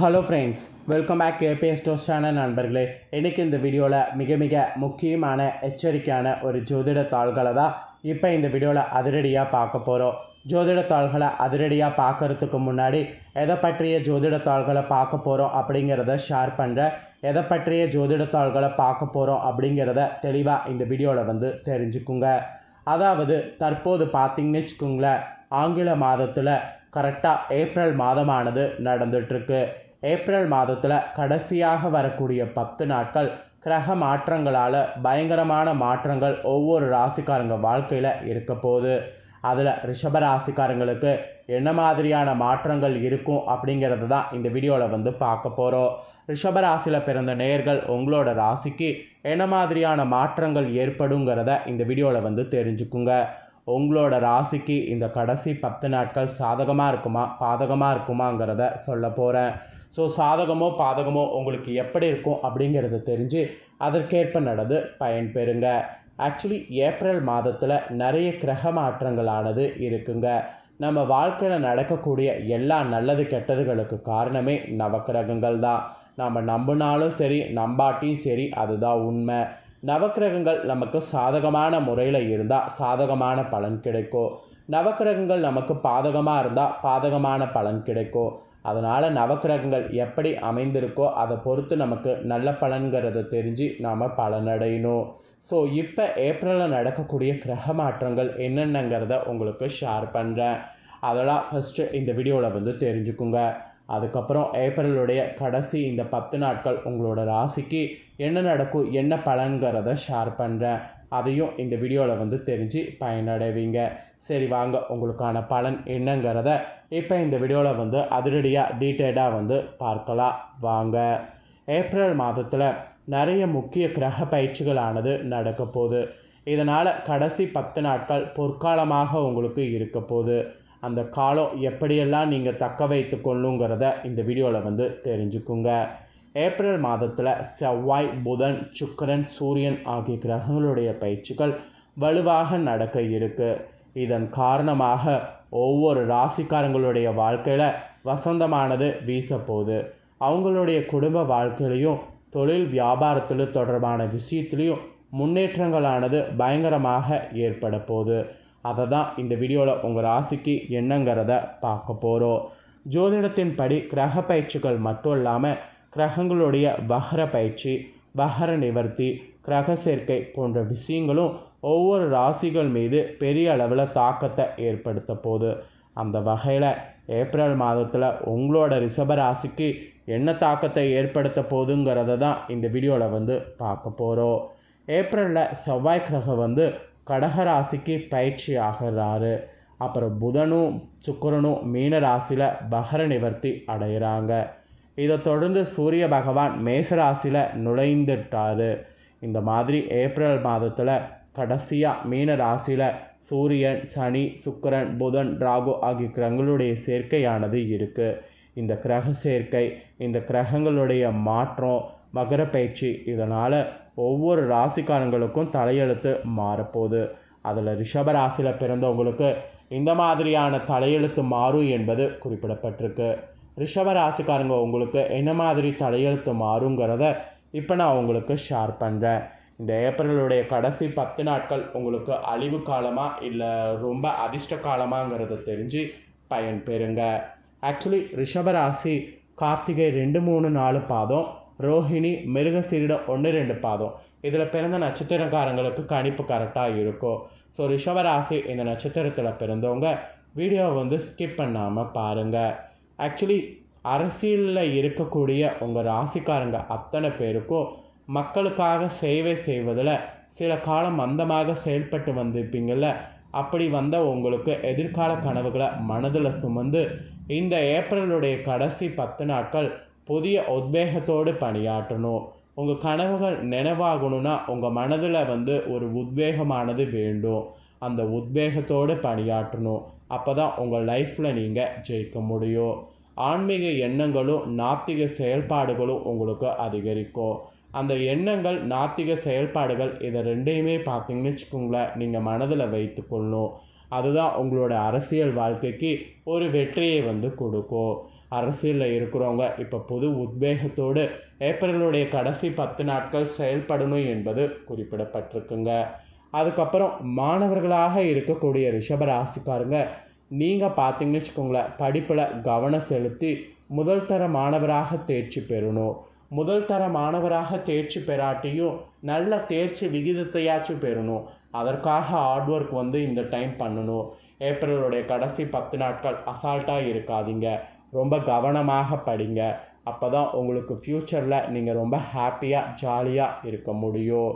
Hello friends welcome back ABS dose channel நண்பர்களே. இன்றைக்கி இந்த வீடியோவில் மிக மிக முக்கியமான எச்சரிக்கையான ஒரு ஜோதிட தாள்களை தான் இப்போ இந்த வீடியோவில் அதிரடியாக பார்க்க போகிறோம் ஜோதிட தாள்களை அதிரடியாக பார்க்கறதுக்கு முன்னாடி எதை பற்றிய ஜோதிட தாள்களை பார்க்க போகிறோம் அப்படிங்கிறத ஷேர் பண்ணுறேன் எதை பற்றிய ஜோதிட தாள்களை பார்க்க போகிறோம் அப்படிங்கிறத தெளிவாக இந்த வீடியோவில் வந்து தெரிஞ்சுக்குங்க. அதாவது தற்போது பார்த்திங்கன்னு வச்சுக்கோங்களேன் ஆங்கில மாதத்தில் கரெக்டாக ஏப்ரல் மாதமானது நடந்துட்டுருக்கு ஏப்ரல் மாதத்தில் கடைசியாக வரக்கூடிய பத்து நாட்கள் கிரக மாற்றங்களால் பயங்கரமான மாற்றங்கள் ஒவ்வொரு ராசிக்காரங்க வாழ்க்கையில் இருக்க போகுது. அதில் ரிஷப ராசிக்காரங்களுக்கு என்ன மாதிரியான மாற்றங்கள் இருக்கும் அப்படிங்கிறது தான் இந்த வீடியோவில் வந்து பார்க்க போகிறோம் ரிஷப ராசியில் பிறந்த நேர்கள் உங்களோட ராசிக்கு என்ன மாதிரியான மாற்றங்கள் ஏற்படுங்கிறத இந்த வீடியோவில் வந்து தெரிஞ்சுக்குங்க. உங்களோட ராசிக்கு இந்த கடைசி பத்து நாட்கள் சாதகமாக இருக்குமா பாதகமாக இருக்குமாங்கிறத சொல்ல போகிறேன் ஸோ சாதகமோ பாதகமோ உங்களுக்கு எப்படி இருக்கும் அப்படிங்கிறத தெரிஞ்சு அதற்கேற்ப நடந்து பயன்பெறுங்க ஆக்சுவலி ஏப்ரல் மாதத்தில் நிறைய கிரக மாற்றங்களானது இருக்குங்க. நம்ம வாழ்க்கையில் நடக்கக்கூடிய எல்லா நல்லது கெட்டதுகளுக்கு காரணமே நவக்கிரகங்கள் தான். நம்ம நம்பினாலும் சரி நம்பாட்டியும் சரி அதுதான் உண்மை. நவக்கிரகங்கள் நமக்கு சாதகமான முறையில் இருந்தால் சாதகமான பலன் கிடைக்கும். நவக்கிரகங்கள் நமக்கு பாதகமாக இருந்தால் பாதகமான பலன் கிடைக்கும். அதனால் நவக்கிரகங்கள் எப்படி அமைந்திருக்கோ அதை பொறுத்து நமக்கு நல்ல பலன்கிறத தெரிஞ்சு நாம் பலனடையணும். ஸோ இப்போ ஏப்ரலில் நடக்கக்கூடிய கிரக மாற்றங்கள் என்னென்னங்கிறத உங்களுக்கு ஷேர் பண்ணுறேன் அதெல்லாம் ஃபஸ்ட்டு இந்த வீடியோவில் வந்து தெரிஞ்சுக்குங்க. அதுக்கப்புறம் ஏப்ரலுடைய கடைசி இந்த பத்து நாட்கள் உங்களோட ராசிக்கு என்ன நடக்கும் என்ன பலன்கிறத ஷேர் பண்ணுறேன் அதையும் இந்த வீடியோவில் வந்து தெரிஞ்சு பயனடைவீங்க. சரி வாங்க. உங்களுக்கான பலன் என்னங்கிறத இப்போ இந்த வீடியோவில் வந்து அதிரடியாக டீட்டெயிலாக வந்து பார்க்கலாம். வாங்க. ஏப்ரல் மாதத்தில் நிறைய முக்கிய கிரக பயிற்சிகளானது நடக்க போகுது. இதனால் கடைசி பத்து நாட்கள் பொற்காலமாக உங்களுக்கு இருக்க போகுது. அந்த காலம் எப்படியெல்லாம் நீங்கள் தக்க வைத்து கொள்ளுங்கிறத இந்த வீடியோவில் வந்து தெரிஞ்சுக்குங்க. ஏப்ரல் மாதத்தில் செவ்வாய் புதன் சுக்கரன் சூரியன் ஆகிய கிரகங்களுடைய பயிற்சிகள் வலுவாக நடக்க இருக்கு. இதன் காரணமாக ஒவ்வொரு ராசிக்காரங்களுடைய வாழ்க்கையில் வசந்தமானது வீச போகுது அவங்களுடைய குடும்ப வாழ்க்கையிலையும் தொழில் வியாபாரத்தில் தொடர்பான விஷயத்துலேயும் முன்னேற்றங்களானது பயங்கரமாக ஏற்பட போகுது. அதை தான் இந்த வீடியோவில் உங்கள் ராசிக்கு என்னங்கிறத பார்க்க போகிறோம் ஜோதிடத்தின்படி கிரக பயிற்சிகள் மட்டும் இல்லாமல் கிரகங்களுடைய வகர பயிற்சி வகர நிவர்த்தி கிரக சேர்க்கை போன்ற விஷயங்களும் ஒவ்வொரு ராசிகள் மீது பெரிய அளவில் தாக்கத்தை ஏற்படுத்த போகுது. அந்த வகையில் ஏப்ரல் மாதத்தில் உங்களோட ரிஷப ராசிக்கு என்ன தாக்கத்தை ஏற்படுத்த போகுதுங்கிறத தான் இந்த வீடியோவில் வந்து பார்க்க போகிறோம் ஏப்ரலில் செவ்வாய் கிரகம் வந்து கடக ராசிக்கு பயிற்சி ஆகிறாரு. அப்புறம் புதனும் சுக்கரனும் மீன ராசியில் பகர நிவர்த்தி அடைகிறாங்க இதை தொடர்ந்து சூரிய பகவான் மேசராசியில் நுழைந்துட்டார். இந்த மாதிரி ஏப்ரல் மாதத்தில் கடைசியாக மீன ராசியில் சூரியன் சனி சுக்கரன் புதன் ராகு ஆகிய கிரகங்களுடைய சேர்க்கையானது இருக்குது இந்த கிரக சேர்க்கை இந்த கிரகங்களுடைய மாற்றம் மகர பயிற்சி இதனால் ஒவ்வொரு ராசிக்காரங்களுக்கும் தலையெழுத்து மாறப்போகுது. அதில் ரிஷப ராசியில் பிறந்தவங்களுக்கு இந்த மாதிரியான தலையெழுத்து மாறும் என்பது குறிப்பிடப்பட்டிருக்கு. ரிஷப ராசிக்காரங்க உங்களுக்கு என்ன மாதிரி தலையெழுத்து மாறுங்கிறத இப்போ நான் உங்களுக்கு ஷேர் பண்ணுறேன் இந்த ஏப்ரலுடைய கடைசி பத்து நாட்கள் உங்களுக்கு அழிவு காலமாக இல்லை ரொம்ப அதிர்ஷ்ட காலமாங்கிறத தெரிஞ்சு பயன் பெறுங்க ஆக்சுவலி ரிஷபராசி கார்த்திகை ரெண்டு மூணு நாலு பாதம் ரோஹிணி மிருகசீரிடம் ஒன்று ரெண்டு பாதம். இதில் பிறந்த நட்சத்திரக்காரங்களுக்கு கணிப்பு கரெக்டாக இருக்கும். ஸோ ரிஷபராசி இந்த நட்சத்திரத்தில் பிறந்தவங்க வீடியோவை வந்து ஸ்கிப் பண்ணாமல் பாருங்கள் ஆக்சுவலி அரசியலில் இருக்கக்கூடிய உங்கள் ராசிக்காரங்க அத்தனை பேருக்கும் மக்களுக்காக சேவை செய்வதில் சில காலம் மந்தமாக செயல்பட்டு வந்திருப்பீங்கள அப்படி வந்த உங்களுக்கு எதிர்கால கனவுகளை மனதில் சுமந்து இந்த ஏப்ரலுடைய கடைசி பத்து நாட்கள் புதிய உத்வேகத்தோடு பணியாற்றணும். உங்கள் கனவுகள் நினைவாகணும்னா உங்கள் மனதில் வந்து ஒரு உத்வேகமானது வேண்டும். அந்த உத்வேகத்தோடு பணியாற்றணும். அப்போ தான் உங்கள் லைஃப்பில் நீங்கள் ஜெயிக்க முடியும். ஆன்மீக எண்ணங்களும் நாத்திக செயல்பாடுகளும் உங்களுக்கு அதிகரிக்கும். அந்த எண்ணங்கள் நாத்திக செயல்பாடுகள் இதை ரெண்டையுமே பார்த்தீங்கன்னு வச்சுக்கோங்களேன் நீங்கள் மனதில் வைத்துக்கொள்ளணும். அதுதான் உங்களோட அரசியல் வாழ்க்கைக்கு ஒரு வெற்றியை வந்து கொடுக்கும். அரசியலில் இருக்கிறவங்க இப்போ புது உத்வேகத்தோடு ஏப்ரலுடைய கடைசி பத்து நாட்கள் செயல்படணும் என்பது குறிப்பிடப்பட்டிருக்குங்க. அதுக்கப்புறம் மாணவர்களாக இருக்கக்கூடிய ரிஷபராசிக்காரங்க நீங்கள் பார்த்தீங்கன்னு வச்சுக்கோங்களேன் படிப்பில் கவனம் செலுத்தி முதல் தர மாணவராக தேர்ச்சி பெறணும். முதல் தர மாணவராக தேர்ச்சி பெறாட்டியும் நல்ல தேர்ச்சி விகிதத்தையாச்சும் பெறணும். அதற்காக ஹார்ட் ஒர்க் வந்து இந்த டைம் பண்ணணும். ஏப்ரலுடைய கடைசி பத்து நாட்கள் அசால்ட்டாக இருக்காதீங்க. ரொம்ப கவனமாக படிங்க. அப்போ தான் உங்களுக்கு ஃப்யூச்சரில் நீங்கள் ரொம்ப ஹாப்பியாக ஜாலியாக இருக்க முடியும்.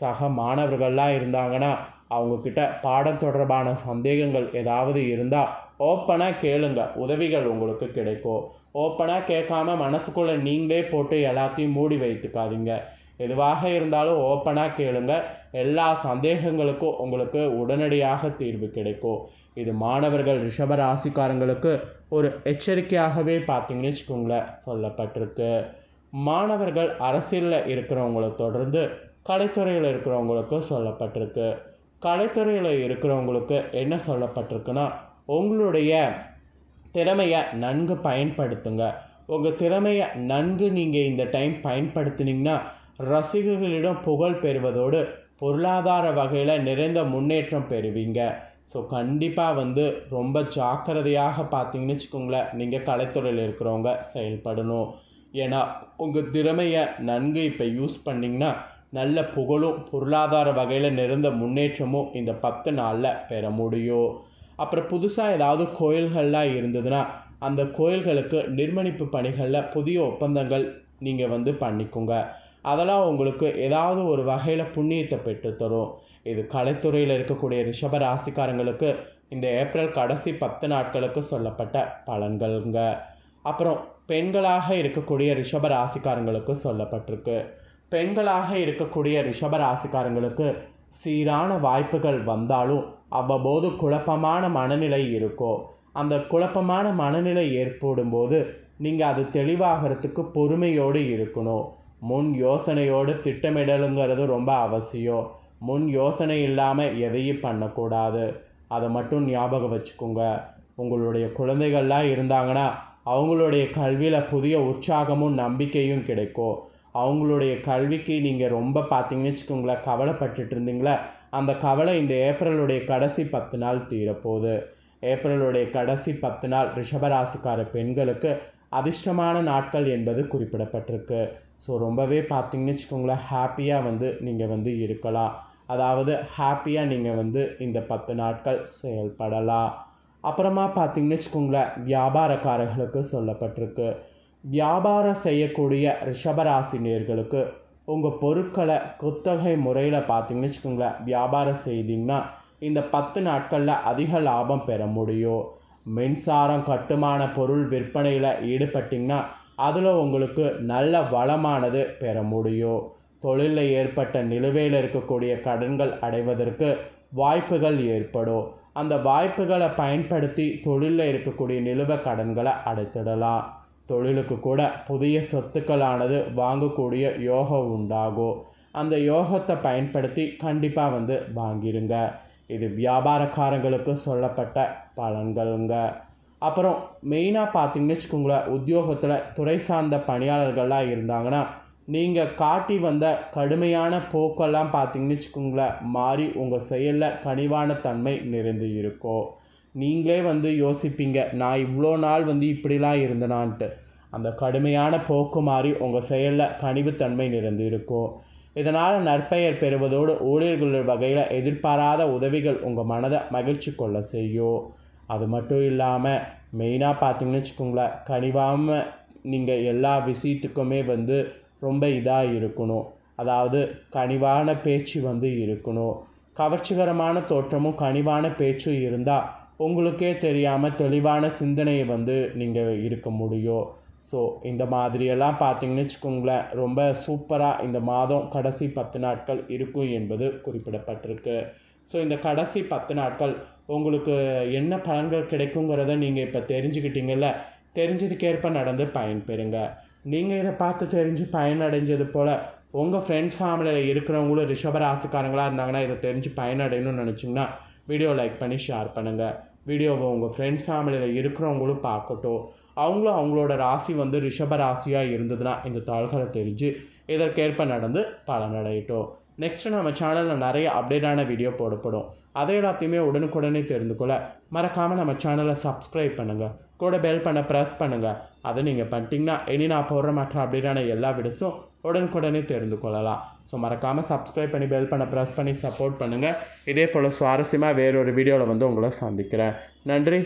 சக மாணவர்கள்லாம் இருந்தாங்கன்னா அவங்கக்கிட்ட பாடம் தொடர்பான சந்தேகங்கள் ஏதாவது இருந்தால் ஓப்பனாக கேளுங்க. உதவிகள் உங்களுக்கு கிடைக்கும். ஓப்பனாக கேட்காம மனசுக்குள்ளே நீங்களே போட்டு எல்லாத்தையும் மூடி வைத்துக்காதீங்க. எதுவாக இருந்தாலும் ஓப்பனாக கேளுங்க. எல்லா சந்தேகங்களுக்கும் உங்களுக்கு உடனடியாக தீர்வு கிடைக்கும். இது மாணவர்கள் ரிஷப ராசிக்காரங்களுக்கு ஒரு எச்சரிக்கையாகவே பார்த்தீங்கன்னு வச்சுக்கோங்களேன் சொல்லப்பட்டிருக்கு. மாணவர்கள் அரசியலில் இருக்கிறவங்கள தொடர்ந்து கலைத்துறையில் இருக்கிறவங்களுக்கு சொல்லப்பட்டிருக்கு. கலைத்துறையில் இருக்கிறவங்களுக்கு என்ன சொல்லப்பட்டிருக்குன்னா உங்களுடைய திறமையை நன்கு பயன்படுத்துங்க. உங்கள் திறமையை நன்கு நீங்கள் இந்த டைம் பயன்படுத்தினீங்கன்னா ரசிகர்களிடம் புகழ் பெறுவதோடு பொருளாதார வகையில் நிறைந்த முன்னேற்றம் பெறுவீங்க. ஸோ கண்டிப்பாக வந்து ரொம்ப ஜாக்கிரதையாக பார்த்தீங்கன்னு வச்சுக்கோங்களேன் நீங்கள் கலைத்துறையில் இருக்கிறவங்க செயல்படணும். ஏன்னா உங்கள் திறமையை நன்கு இப்போ யூஸ் பண்ணிங்கன்னா நல்ல புகழும் பொருளாதார வகையில் நிறைந்த முன்னேற்றமும் இந்த பத்து நாளில் பெற முடியும். அப்புறம் புதுசாக ஏதாவது கோயில்கள்லாம் இருந்ததுன்னா அந்த கோயில்களுக்கு நிர்மணிப்பு பணிகளில் புதிய ஒப்பந்தங்கள் நீங்கள் வந்து பண்ணிக்கோங்க. அதெல்லாம் உங்களுக்கு ஏதாவது ஒரு வகையில் புண்ணியத்தை பெற்றுத்தரும் இது கலைத்துறையில் இருக்கக்கூடிய ரிஷப ராசிக்காரங்களுக்கு இந்த ஏப்ரல் கடைசி பத்து நாட்களுக்கு சொல்லப்பட்ட பலன்கள்ங்க. அப்புறம் பெண்களாக இருக்கக்கூடிய ரிஷப ராசிக்காரங்களுக்கு சொல்லப்பட்டிருக்கு. பெண்களாக இருக்கக்கூடிய ரிஷபராசிக்காரங்களுக்கு சீரான வாய்ப்புகள் வந்தாலும் அவ்வப்போது குழப்பமான மனநிலை இருக்கும் அந்த குழப்பமான மனநிலை ஏற்படும்போது நீங்கள் அது தெளிவாகிறதுக்கு பொறுமையோடு இருக்கணும். முன் யோசனையோடு திட்டமிடலுங்கிறது ரொம்ப அவசியம். முன் யோசனை இல்லாமல் எதையும் பண்ணக்கூடாது. அதை மட்டும் ஞாபகம் வச்சுக்கோங்க. உங்களுடைய குழந்தைகள்லாம் இருந்தாங்கன்னா அவங்களுடைய கல்வியில் புதிய உற்சாகமும் நம்பிக்கையும் கிடைக்கும். அவங்களுடைய கல்விக்கு நீங்கள் ரொம்ப பார்த்தீங்கன்னு வச்சுக்கோங்களேன் கவலைப்பட்டுட்டு இருந்தீங்களே அந்த கவலை இந்த ஏப்ரலுடைய கடைசி பத்து நாள் தீரப்போகுது. ஏப்ரலுடைய கடைசி பத்து நாள் ரிஷபராசிக்கார பெண்களுக்கு அதிர்ஷ்டமான நாட்கள் என்பது குறிப்பிடப்பட்டிருக்கு. ஸோ ரொம்பவே பார்த்தீங்கன்னு வச்சுக்கோங்களேன் ஹாப்பியாக வந்து நீங்கள் வந்து இருக்கலாம். அதாவது ஹாப்பியாக நீங்கள் வந்து இந்த பத்து நாட்கள் செயல்படலாம். அப்புறமா பார்த்தீங்கன்னு வச்சுக்கோங்களேன் வியாபாரக்காரர்களுக்கு சொல்லப்பட்டிருக்கு. வியாபாரம் செய்யக்கூடிய ரிஷபராசி நேர்களுக்கு உங்கள் பொருட்களை குத்தகை முறையில் பார்த்தீங்கன்னு வச்சுக்கோங்களேன் வியாபாரம் செய்தீங்கன்னா இந்த பத்து நாட்களில் அதிக லாபம் பெற முடியும். மின்சாரம் கட்டுமான பொருள் விற்பனையில் ஈடுபட்டிங்கன்னா அதில் உங்களுக்கு நல்ல வளமானது பெற முடியும். தொழிலில் ஏற்பட்ட நிலுவையில் இருக்கக்கூடிய கடன்கள் அடைவதற்கு வாய்ப்புகள் ஏற்படும். அந்த வாய்ப்புகளை பயன்படுத்தி தொழிலில் இருக்கக்கூடிய நிலுவ கடன்களை அடைத்திடலாம். தொழிலுக்கு கூட புதிய சொத்துக்களானது வாங்கக்கூடிய யோகம் உண்டாகும் அந்த யோகத்தை பயன்படுத்தி கண்டிப்பாக வந்து வாங்கிருங்க. இது வியாபாரக்காரங்களுக்கு சொல்லப்பட்ட பலன்களுங்க. அப்புறம் மெயினாக பார்த்தீங்கன்னு வச்சுக்கோங்களேன் உத்தியோகத்தில் துறை சார்ந்த பணியாளர்களாக இருந்தாங்கன்னா நீங்கள் காட்டி வந்த கடுமையான போக்கெல்லாம் பார்த்தீங்கன்னு வச்சுக்கோங்களேன் மாறி உங்கள் செயலில் கனிவான தன்மை நிறைந்து இருக்கும் நீங்களே வந்து யோசிப்பீங்க நான் இவ்வளோ நாள் வந்து இப்படிலாம் இருந்தனான்ட்டு. அந்த கடுமையான போக்கு மாறி உங்கள் செயலில் கனிவுத்தன்மை நிறைந்து இருக்கும் இதனால் நற்பெயர் பெறுவதோடு ஊழியர்கள் வகையில் எதிர்பாராத உதவிகள் உங்கள் மனதை மகிழ்ச்சி கொள்ள செய்யும். அது மட்டும் இல்லாமல் மெயினாக பார்த்தீங்கன்னு வச்சுக்கோங்களேன் கனிவாமல் நீங்கள் எல்லா விஷயத்துக்குமே வந்து ரொம்ப இதாக இருக்கணும். அதாவது கனிவான பேச்சு வந்து இருக்கணும். கவர்ச்சிகரமான தோற்றமும் கனிவான பேச்சும் இருந்தால் உங்களுக்கே தெரியாமல் தெளிவான சிந்தனையை வந்து நீங்கள் இருக்க முடியும். ஸோ இந்த மாதிரியெல்லாம் பார்த்தீங்கன்னு வச்சுக்கோங்களேன் ரொம்ப சூப்பராக இந்த மாதம் கடைசி பத்து நாட்கள் இருக்கும் என்பது குறிப்பிடப்பட்டிருக்கு. ஸோ இந்த கடைசி பத்து நாட்கள் உங்களுக்கு என்ன பலன்கள் கிடைக்குங்கிறத நீங்கள் இப்போ தெரிஞ்சுக்கிட்டீங்கல்ல தெரிஞ்சதுக்கேற்ப நடந்து பயன்பெறுங்க. நீங்கள் இதை பார்த்து தெரிஞ்சு பயனடைஞ்சது போல் உங்கள் ஃப்ரெண்ட்ஸ் ஃபேமிலியில் இருக்கிறவங்களும் ரிஷப ராசிக்காரங்களாக இருந்தாங்கன்னா இதை தெரிஞ்சு பயனடையணும்னு நினச்சிங்கன்னா வீடியோ லைக் பண்ணி ஷேர் பண்ணுங்கள் வீடியோவை உங்கள் ஃப்ரெண்ட்ஸ் ஃபேமிலியில் இருக்கிறவங்களும் பார்க்கட்டும். அவங்களும் அவங்களோட ராசி வந்து ரிஷப ராசியாக இருந்ததுன்னா இந்த தாள்களை தெரிஞ்சு இதற்கேற்ப நடந்து பலனடையட்டும். நெக்ஸ்ட்டு நம்ம சேனலில் நிறைய அப்டேட்டான வீடியோ போடப்படும். அதை எல்லாத்தையுமே உடனுக்குடனே தெரிந்து கொள்ள மறக்காமல் நம்ம சேனலை சப்ஸ்கிரைப் பண்ணுங்கள் கூட பெல் பண்ண ப்ரெஸ் பண்ணுங்கள் அதை நீங்கள் பண்ணிட்டீங்கன்னா இனி நான் போடுற மற்ற அப்டேட்டான எல்லா வீடியோஸும் உடனுக்குடனே தெரிந்து கொள்ளலாம். ஸோ மறக்காமல் சப்ஸ்கிரைப் பண்ணி பெல் பண்ண ப்ரெஸ் பண்ணி சப்போர்ட் பண்ணுங்கள் இதே போல் சுவாரஸ்யமாக வேறொரு வீடியோவில் வந்து உங்களை சந்திக்கிறேன். நன்றி.